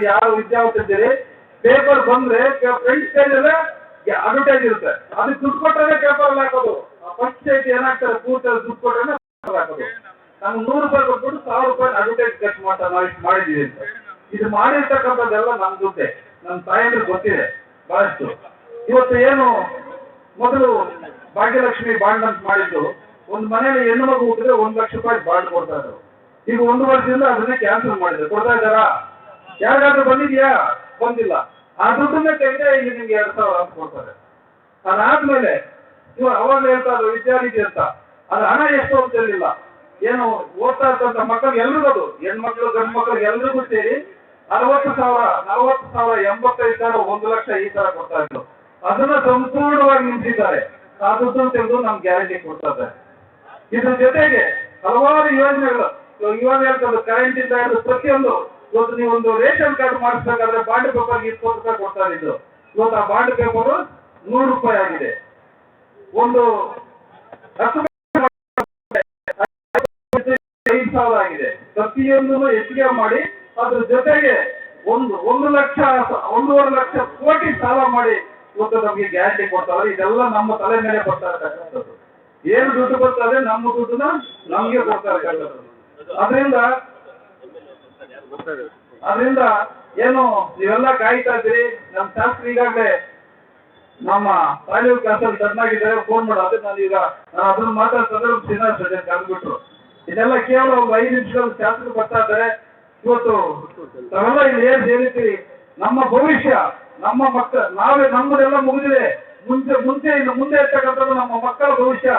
ಯಾರು ವಿದ್ಯಾವಂತಿದ್ದೀರಿ ಪೇಪರ್ ಬಂದ್ರೆ ಫ್ರಂಟ್ ಪೇಜ್ ಅಲ್ಲೇ ಅಡ್ವರ್ಟೈಸ್ ಇರುತ್ತೆ. ಅದಕ್ಕೆ ದುಡ್ಡು ಕೊಟ್ಟರೆ ಪೇಪರ್ ಅಲ್ಲಿ ಹಾಕೋದು. ಫಸ್ಟ್ ಸ್ಟೇಜ್ ಏನಾಗ್ತಾರೆ ಪೂರ್ತಿ ದುಡ್ಡು ಕೊಟ್ಟರೆ ಹಾಕೋದು. ನಮ್ಗೆ ನೂರು ರೂಪಾಯಿ ಕೊಟ್ಬಿಟ್ಟು ಸಾವಿರ ರೂಪಾಯಿ ಅಡ್ವರ್ಟೈಸ್ ಖರ್ಚು ಮಾಡ್ತಾ ನಾವು ಇಷ್ಟು ಮಾಡಿದ್ದೀವಿ ಅಂತ. ಇದು ಮಾಡಿರ್ತಕ್ಕಂಥದ್ದೆಲ್ಲ ನಮ್ಮ ದುಡ್ಡೆ. ನಮ್ಮ ತಾಯಂದ್ರೆ ಗೊತ್ತಿದೆ. ಬಹಳಷ್ಟು. ಇವತ್ತು ಏನು ಮೊದಲು ಭಾಗ್ಯಲಕ್ಷ್ಮಿ ಬಾಂಡ್ ಅಂತ ಮಾಡಿದ್ದು. ಒಂದು ಮನೆಯಲ್ಲಿ ಹೆಣ್ಣು ಮಗು ಹುಟ್ಟಿದ್ರೆ ಒಂದು ಲಕ್ಷ ರೂಪಾಯಿ ಬಾಂಡ್ ಕೊಡ್ತಾ ಇದ್ರು. ಈಗ ಒಂದು ವರ್ಷದಿಂದ ಅದನ್ನೇ ಕ್ಯಾನ್ಸಲ್ ಮಾಡಿದ್ರು. ಕೊಡ್ತಾ ಇದ್ದಾರಾ? ಯಾರಿಗಾದ್ರೂ ಬಂದಿದ್ಯಾ? ಬಂದಿಲ್ಲ. ಆ ದುಡ್ಡನ್ನೇ ತೆಗೆದೇ ಇಲ್ಲಿ ನಿಮ್ಗೆ ಎರಡ್ ಸಾವಿರ ಅಂತ ಕೊಡ್ತಾರೆ. ಅದಾದ್ಮೇಲೆ ನೀವು ಅವಾಗ ಹೇಳ್ತಾ ಇದ್ರು ವಿದ್ಯಾರ್ಥಿ ಅಂತ ಅದ್ರ ಹಣ ಎಷ್ಟು ಅಂತ ಹೇಳಿಲ್ಲ. ಏನು ಓದ್ತಾ ಇರ್ತಂತ ಮಕ್ಕಳು ಎಲ್ರಿಗೂ ಅದು. ಹೆಣ್ಮಕ್ಳು ಗಂಡು ಮಕ್ಕಳು ಎಲ್ರಿಗೂ ಸೇರಿ ಅರವತ್ತು ಸಾವಿರ, ನಲವತ್ತು ಸಾವಿರ, ಎಂಬತ್ತೈದು ಸಾವಿರ, ಒಂದು ಲಕ್ಷ ಈ ತರ ಕೊಡ್ತಾ ಇದ್ರು. ಅದನ್ನ ಸಂಪೂರ್ಣವಾಗಿ ನಿಂತಿದ್ದಾರೆ ಆ ದುಡ್ಡನ್ನು ತೆಗೆದು ನಮ್ಗೆ ಗ್ಯಾರಂಟಿ ಕೊಡ್ತಾ ಇದ್ದಾರೆ. ಇದ್ರ ಜೊತೆಗೆ ಹಲವಾರು ಯೋಜನೆಗಳು. ಇವಾಗ ಹೇಳ್ತಾರೆ ಕರೆಂಟ್ ಇಂದ ಪ್ರತಿಯೊಂದು ಇವತ್ತು ನೀವು ಒಂದು ರೇಷನ್ ಕಾರ್ಡ್ ಮಾಡಿಸ್ಬೇಕಾದ್ರೆ ಬಾಂಡ್ ಪೇಪರ್ಗೆ ಇಪ್ಪತ್ತು ರೂಪಾಯಿ ಕೊಡ್ತಾ ಇದ್ರು. ಇವತ್ತು ಆ ಬಾಂಡ್ ಪೇಪರ್ ನೂರು ರೂಪಾಯಿ ಆಗಿದೆ. ಒಂದು ಐದು ಸಾವಿರ ಆಗಿದೆ. ಪ್ರತಿಯೊಂದನ್ನು ಹೆಚ್ಚಿಗೆ ಮಾಡಿ, ಅದ್ರ ಜೊತೆಗೆ ಒಂದು ಒಂದು ಲಕ್ಷ, ಒಂದೂವರೆ ಲಕ್ಷ ಕೋಟಿ ಸಾಲ ಮಾಡಿ ಇವತ್ತು ನಮಗೆ ಗ್ಯಾರಂಟಿ ಕೊಡ್ತಾರೆ ಇದೆಲ್ಲ ನಮ್ಮ ತಲೆ ಮೇಲೆ ಬರ್ತಾ ಇರ್ತಕ್ಕಂಥದ್ದು. ಏನು ದುಡ್ಡು ಬರ್ತದೆ ನಮ್ಮ ದುಡ್ಡನ್ನ ನಮಗೆ ಕೊಡ್ತಾ ಇರ್ತಕ್ಕಂಥದ್ದು. ಅದರಿಂದ ಅದರಿಂದ ಏನು ನೀವೆಲ್ಲ ಕಾಯ್ತಾ ಇದ್ದೀರಿ? ನಮ್ಮ ಶಾಸ್ತ್ರಿ ಈಗಾಗಲೇ ನಮ್ಮ ತಾಲೂಕು ಕ್ಲಾಸಲ್ಲಿ ಚೆನ್ನಾಗಿದ್ದಾರೆ ಫೋನ್ ಮಾಡು. ಅದಕ್ಕೆ ನಾನು ಈಗ ನಾನು ಅದನ್ನ ಮಾತಾಡ್ತಾರೆ ಶ್ರೀನಿವಾಸ ಸಜೆಂಟ್ ಆಗ್ಬಿಟ್ರು ಇದೆಲ್ಲ ಕೇವಲ ಒಂದು ಐದು ನಿಮಿಷದಲ್ಲಿ ಶಾಸ್ತ್ರ ಬರ್ತಾ ಇದ್ದಾರೆ. ಇವತ್ತು ತಾವೆಲ್ಲ ಇಲ್ಲಿ ಏನ್ ಹೇಳಿರ್ತೀರಿ ನಮ್ಮ ಭವಿಷ್ಯ, ನಮ್ಮ ಮಕ್ಕಳ ನಾವೇ ನಮ್ಮದೆಲ್ಲ ಮುಗಿದಿದೆ. ಮುಂಚೆ ಮುಂಚೆ ಇನ್ನು ಮುಂದೆ ಇರ್ತಕ್ಕಂಥದ್ದು ನಮ್ಮ ಮಕ್ಕಳ ಭವಿಷ್ಯ.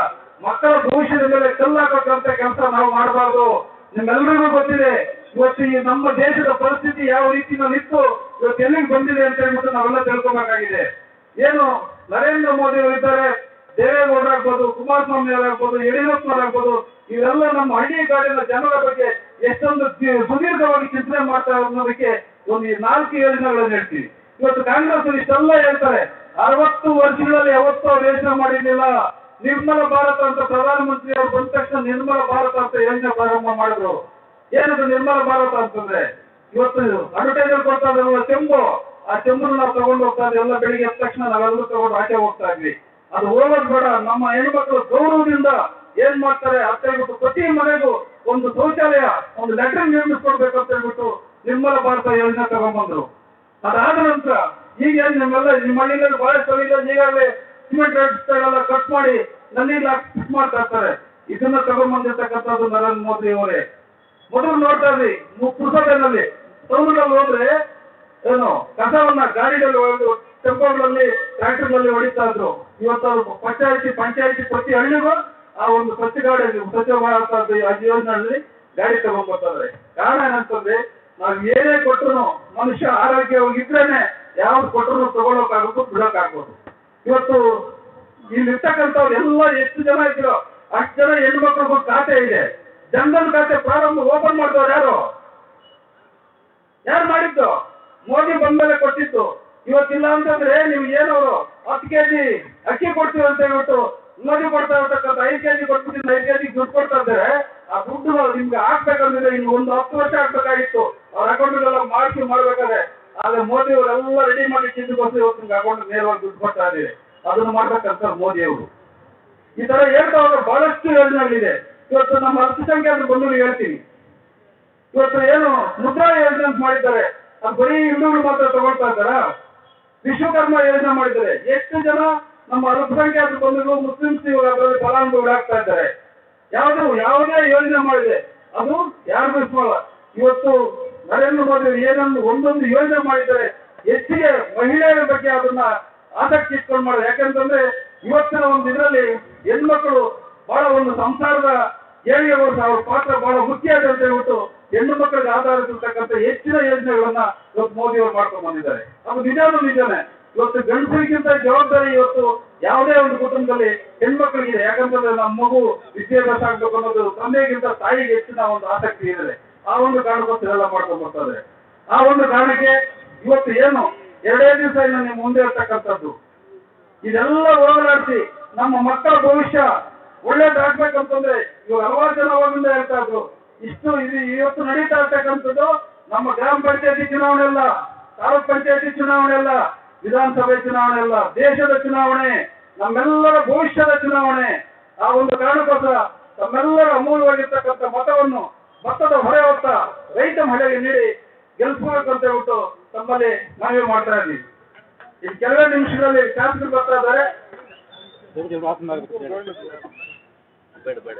ಮಕ್ಕಳ ಭವಿಷ್ಯದ ಮೇಲೆ ಕಲ್ಲಾಕಂತ ಕೆಲಸ ನಾವು ಮಾಡಬಾರ್ದು. ನಿಮ್ಮೆಲ್ಲರಿಗೂ ಗೊತ್ತಿದೆ. ಇವತ್ತು ಈ ನಮ್ಮ ದೇಶದ ಪರಿಸ್ಥಿತಿ ಯಾವ ರೀತಿನಲ್ಲಿ ಇತ್ತು, ಇವತ್ತು ಎಲ್ಲಿಗೆ ಬಂದಿದೆ ಅಂತ ಹೇಳ್ಬಿಟ್ಟು ನಾವೆಲ್ಲ ತಿಳ್ಕೊಬೇಕಾಗಿದೆ. ಏನು ನರೇಂದ್ರ ಮೋದಿ ಅವರು ಇದ್ದಾರೆ ದೇವೇಗೌಡ ಆಗ್ಬೋದು ಕುಮಾರಸ್ವಾಮಿ ಅವರಾಗ್ಬೋದು ಯಡಿಯೂರಪ್ಪನವರಾಗ್ಬೋದು, ಇವೆಲ್ಲ ನಮ್ಮ ಹಳ್ಳಿ ಕಾಡಿನ ಜನರ ಬಗ್ಗೆ ಎಷ್ಟೊಂದು ಸುದೀರ್ಘವಾಗಿ ಚಿಂತನೆ ಮಾಡ್ತಾ ಅನ್ನೋದಕ್ಕೆ ಒಂದು ನಾಲ್ಕು ಯೋಜನೆಗಳನ್ನು ಹೇಳ್ತೀವಿ. ಇವತ್ತು ಕಾಂಗ್ರೆಸ್ ಇಷ್ಟೆಲ್ಲ ಹೇಳ್ತಾರೆ, ಅರವತ್ತು ವರ್ಷಗಳಲ್ಲಿ ಯಾವತ್ತೂ ಅವ್ರು ಯೋಚನೆ ಮಾಡಿರ್ಲಿಲ್ಲ. ನಿರ್ಮಲ ಭಾರತ ಅಂತ ಪ್ರಧಾನಮಂತ್ರಿ ಅವರು ಬಂದ ತಕ್ಷಣ ನಿರ್ಮಲ ಭಾರತ ಅಂತ ಯೋಜನೆ ಪ್ರಾರಂಭ ಮಾಡಿದ್ರು. ಏನದು ನಿರ್ಮಲ ಭಾರತ ಅಂತಂದ್ರೆ? ಇವತ್ತು ಅಡ್ವರ್ಟೈಸರ್ ಕೊಡ್ತಾ ಇದ್ದಾರೆ ಚೆಂಬು. ಆ ಚೆಂಬನ್ನು ನಾವು ತಗೊಂಡು ಹೋಗ್ತಾ ಇದ್ದೀವಿ. ಎಲ್ಲ ಬೆಳಿಗ್ಗೆ ಎದ್ದ ತಕ್ಷಣ ನಾವೆಲ್ಲರೂ ತಗೊಂಡು ಆಚೆ ಹೋಗ್ತಾ ಇದ್ವಿ. ಅದು ಹೋಗೋದು ಬೇಡ. ನಮ್ಮ ಹೆಣ್ಮಕ್ಳು ಗೌರವದಿಂದ ಏನ್ ಮಾಡ್ತಾರೆ ಅಂತ ಹೇಳ್ಬಿಟ್ಟು ಪ್ರತಿ ಮನೆಗೂ ಒಂದು ಶೌಚಾಲಯ, ಒಂದು ಲೆಟ್ರಿನ್ ನಿರ್ಮಿಸ್ಕೊಡ್ಬೇಕು ಅಂತ ಹೇಳ್ಬಿಟ್ಟು ನಿರ್ಮಲ ಭಾರತ ಯೋಜನೆ ತಗೊಂಡ್ಬಂದ್ರು. ಅದಾದ ನಂತರ ಈಗ ಏನ್ ನಿಮ್ಮೆಲ್ಲ, ನಿಮ್ಮ ಹಳ್ಳಿಗಳಲ್ಲಿ ಬಹಳಷ್ಟು ಈಗಾಗಲೇ ಸಿಮೆಂಟ್ ರೇಟ್ಗಳೆಲ್ಲ ಕಟ್ ಮಾಡಿ ನಲ್ಲಿ ಫಿಟ್ ಮಾಡ್ತಾ ಇರ್ತಾರೆ. ಇದನ್ನ ತಗೊಂಡ್ಬಂದಿರ್ತಕ್ಕಂಥದ್ದು ನರೇಂದ್ರ ಮೋದಿ ಅವರೇ. ಮೊದಲು ನೋಡ್ತಾ ಇದ್ವಿ ಪುಸ್ತಕದಲ್ಲಿ. ಟೌನ್ಗಳಲ್ಲಿ ಹೋದ್ರೆ ಏನು, ಕಸವನ್ನ ಗಾಡಿಗಳಲ್ಲಿ ಟೆಂಪೋಗಳಲ್ಲಿ ಟ್ರ್ಯಾಕ್ಟರ್ಗಳಲ್ಲಿ ಹೊಡಿತಾ ಇದ್ರು. ಇವತ್ತು ಪಂಚಾಯತಿ ಪಂಚಾಯತಿ ಪ್ರತಿ ಹಳ್ಳಿಗೂ ಆ ಒಂದು ಸ್ವಚ್ಛ ಗಾಡಿಯಲ್ಲಿ ಸ್ವಚ್ಛ ಭಾರತ ಯೋಜನೆಯಲ್ಲಿ ಗಾಡಿ ತಗೊಂಡ್ಬರ್ತಾರೆ ಕಾರಣ ಏನಂತಂದ್ರೆ, ನಾವು ಏನೇ ಕೊಟ್ಟರು ಮನುಷ್ಯ ಆರೋಗ್ಯವಾಗಿದ್ರೇನೆ ಯಾವ್ದು ಕೊಟ್ಟರು ತಗೊಳಕ್ಕಾಗುತ್ತೆ ಬಿಡೋಕಾಗ್ಬೋದು ಇವತ್ತು ಇಲ್ಲಿರ್ತಕ್ಕಂಥವ್ರು ಎಲ್ಲ ಎಷ್ಟು ಜನ ಇದ್ರು, ಅಷ್ಟು ಜನ ಹೆಣ್ಮಕ್ಳಿಗೂ ಖಾತೆ ಇದೆ. ಜನ್ಧನ್ ಖಾತೆ ಪ್ರಾರಂಭ ಓಪನ್ ಮಾಡಿದವ್ರು ಯಾರು? ಯಾರು ಮಾಡಿದ್ದು? ಮೋದಿ ಬಂದ್ಮೇಲೆ ಕೊಟ್ಟಿತ್ತು ಇವತ್ತಿಲ್ಲ ಅಂತಂದ್ರೆ ನೀವು ಏನವರು? ಹತ್ತು ಕೆಜಿ ಅಕ್ಕಿ ಕೊಡ್ತೀವಿ ಅಂತ ಹೇಳ್ಬಿಟ್ಟು ಮೋದಿ ಕೊಡ್ತಾ ಇರ್ತಕ್ಕಂಥ ಐದು ಕೆಜಿ ಕೊಟ್ಬಿಟ್ಟು ಐದು ಕೆಜಿ ದುಡ್ಡು ಕೊಡ್ತಾ ಇದ್ದಾರೆ. ಆ ದುಡ್ಡು ನಿಮ್ಗೆ ಹಾಕ್ಬೇಕಂದ್ರೆ ಇನ್ನು ಒಂದು ಹತ್ತು ವರ್ಷ ಆಗ್ಬೇಕಾಗಿತ್ತು ಅವ್ರ ಅಕೌಂಟ್ಗೆಲ್ಲ ಮಾಡಿಸಿ ಮಾಡ್ಬೇಕಾದ್ರೆ. ಆದ್ರೆ ಮೋದಿ ಅವರೆಲ್ಲ ರೆಡಿ ಮಾಡಿ ಚಿಂತಕೋಸ್ಕರ ಇವತ್ತು ನಿಮ್ಗೆ ಅಕೌಂಟ್ ನೇರವಾಗಿ ದುಡ್ಡು ಕೊಡ್ತಾ ಇದ್ದೀವಿ. ಅದನ್ನು ಮಾಡ್ಬೇಕಂತ ಮೋದಿ ಅವರು. ಈ ತರ ಹೇಳ್ತಾ ಹೋದ್ರೆ ಬಹಳಷ್ಟು ಯೋಜನೆಗಳಿದೆ. ಇವತ್ತು ನಮ್ಮ ಅಲ್ಪಸಂಖ್ಯಾತರು ಬಂದು ಹೇಳ್ತೀನಿ. ಇವತ್ತು ಏನು ಮುದ್ರಾ ಯೋಜನೆ ಅಂತ ಮಾಡಿದ್ದಾರೆ. ಅದು ಬರೀ ಹಿಂದೂಗಳು ಮಾತ್ರ ತಗೊಳ್ತಾ ಇದ್ದಾರ? ವಿಶ್ವಕರ್ಮ ಯೋಜನೆ ಮಾಡಿದ್ದಾರೆ. ಎಷ್ಟು ಜನ ನಮ್ಮ ಅಲ್ಪಸಂಖ್ಯಾತ ಬಂಧುಗಳು ಮುಸ್ಲಿಮ್ಸ್ ಇವಾಗ ಅದರಲ್ಲಿ ಆಗ್ತಾ ಇದ್ದಾರೆ. ಯಾವುದು, ಯಾವುದೇ ಯೋಜನೆ ಮಾಡಿದೆ. ಅದು ಯಾರು ಇವತ್ತು ನರೇಂದ್ರ ಮೋದಿ ಏನೊಂದು ಒಂದೊಂದು ಯೋಜನೆ ಮಾಡಿದ್ದಾರೆ. ಹೆಚ್ಚಿಗೆ ಮಹಿಳೆಯರ ಬಗ್ಗೆ ಅದನ್ನ ಆಸಕ್ತಿ ಇಟ್ಕೊಂಡು ಮಾಡೋದು ಯಾಕಂತಂದ್ರೆ ಇವತ್ತಿನ ಒಂದು ಇದರಲ್ಲಿ ಹೆಣ್ಮಕ್ಳು ಬಹಳ ಒಂದು ಸಂಸಾರದ ಏಳಿಗೆ ವರ್ಷ ಅವ್ರ ಪಾತ್ರ ಬಹಳ ಮುಖ್ಯ ಇದೆ ಅಂತ ಹೇಳ್ಬಿಟ್ಟು ಹೆಣ್ಣು ಮಕ್ಕಳಿಗೆ ಆಧಾರಿಸಿರ್ತಕ್ಕಂಥ ಹೆಚ್ಚಿನ ಯೋಜನೆಗಳನ್ನ ಇವತ್ತು ಮೋದಿ ಅವರು ಮಾಡ್ಕೊಂಡು ಬಂದಿದ್ದಾರೆ. ಅದು ನಿಜಾನು ನಿಜಾನೆ. ಇವತ್ತು ಗಂಡಸರಿಗಿಂತ ಜವಾಬ್ದಾರಿ ಇವತ್ತು ಯಾವುದೇ ಒಂದು ಕುಟುಂಬದಲ್ಲಿ ಹೆಣ್ಮಕ್ಳಿಗಿದೆ ಯಾಕಂತಂದ್ರೆ ನಮ್ಮ ಮಗು ವಿದ್ಯಾಭ್ಯಾಸ ಆಗ್ಬೇಕು ಅನ್ನೋದು ತಂದೆಗಿಂತ ತಾಯಿಗೆ ಹೆಚ್ಚಿನ ಒಂದು ಆಸಕ್ತಿ ಇದೆ. ಆ ಒಂದು ಕಾರಣಕ್ಕೋಸ್ಕರ ಎಲ್ಲ ಮಾಡ್ಕೊಂಡು ಬರ್ತಾರೆ ಆ ಒಂದು ಕಾರಣಕ್ಕೆ ಇವತ್ತು ಏನು ಎರಡೇ ದಿವಸ ಇನ್ನು ಮುಂದೆ ಇರ್ತಕ್ಕಂಥದ್ದು. ಇದೆಲ್ಲ ಹೋರಾಡಿಸಿ ನಮ್ಮ ಮಕ್ಕಳ ಭವಿಷ್ಯ ಒಳ್ಳೇದಾಗ್ಬೇಕಂತಂದ್ರೆ ಇವಾಗ ಹಲವಾರು ಜನ ಅವಾಗಿಂದ ಹೇಳ್ತಾ ಇದ್ರು ಇಷ್ಟು ಇದು ಇವತ್ತು ನಡೀತಾ ಇರ್ತಕ್ಕಂಥದ್ದು ನಮ್ಮ ಗ್ರಾಮ ಪಂಚಾಯತಿ ಚುನಾವಣೆ ಅಲ್ಲ, ತಾಲೂಕ್ ಪಂಚಾಯತಿ ಚುನಾವಣೆ ಅಲ್ಲ, ವಿಧಾನಸಭೆ ಚುನಾವಣೆ ಅಲ್ಲ, ದೇಶದ ಚುನಾವಣೆ, ನಮ್ಮೆಲ್ಲರ ಭವಿಷ್ಯದ ಚುನಾವಣೆ. ಆ ಒಂದು ಕಾರಣಕ್ಕೋಸ್ಕರ ತಮ್ಮೆಲ್ಲರ ಅಮೂಲ್ಯವಾಗಿರ್ತಕ್ಕಂಥ ಮತವನ್ನು ಮತದ ಹೊರೆ ಹೊತ್ತ ರೈತ ಮಹಿಳೆಗೆ ನೀಡಿ ಗೆಲ್ಸ್ಬೇಕು ಅಂತ ಹೇಳ್ಬಿಟ್ಟು ತಮ್ಮಲ್ಲಿ ಮನವಿ ಮಾಡ್ತಾ ಇದ್ದೀವಿ. ಈ ಕೆಲವೇ ನಿಮಿಷಗಳಲ್ಲಿ ಶಾಸಕರು ಬರ್ತಾ ಇದ್ದಾರೆ. ಬೇಡ ಬೇಡ